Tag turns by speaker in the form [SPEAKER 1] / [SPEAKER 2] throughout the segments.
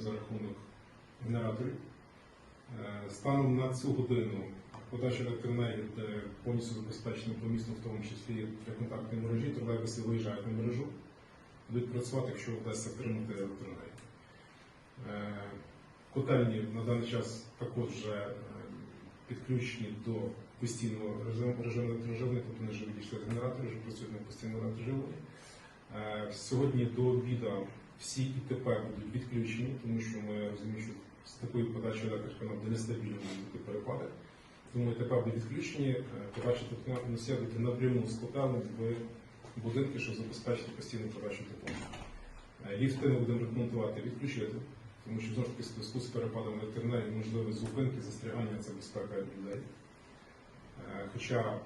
[SPEAKER 1] за рахунок генераторів. Е, Станом на цю годину подача електроенергії де повністю забезпечена по місту, в тому числі для контактної мережі, тролейбуси виїжджають на мережу, будуть працювати, якщо вдасться втримати електроенергію. Е, Котельні на даний час також вже е, підключені до постійного режиму режиму електроживлення, тобто вони вже відійшли з генераторів, вже працюють на постійному електроживленні. Сьогодні до обіду всі ІТП будуть відключені, тому що ми розуміємо, що з такою подачою електрики нам буде нестабільно бути перепади. Тому ІТП будуть відключені, е, подача носія буде напряму котелем в будинки, щоб забезпечити постійну подачу тепла. Е, Ліфти ми будемо рекомендувати відключити, тому що знову ж таки зв'язку з перепадом електроенергії можливі зупинки, застрягання це безпека людей. Е, Хоча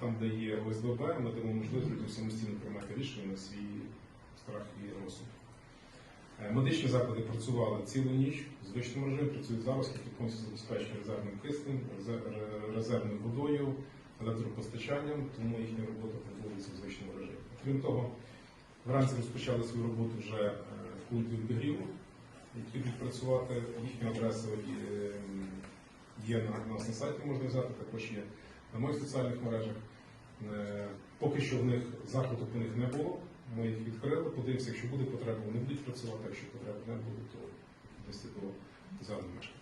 [SPEAKER 1] там, де є ОСББ, ми дамо можливість людям самостійно приймати рішення на свій страх і розсуд. Е, Медичні заклади працювали цілу ніч в звичному режимі, працюють зараз, які повністю забезпечені резервним киснем, резервною водою, електропостачанням, тому їхня робота проводиться в звичному режимі. Крім того, вранці розпочали свою роботу вже е, пункти обігріву, які будуть працювати. Їхня адреса е, є на нас на сайті, можна взяти, також є на моїх соціальних мережах. Е, Поки що в них закладу по них не було. Ми їх відкрили, подивимося, якщо буде потреба, вони будуть працювати, якщо потреби не буде, то десь до загального мешканців.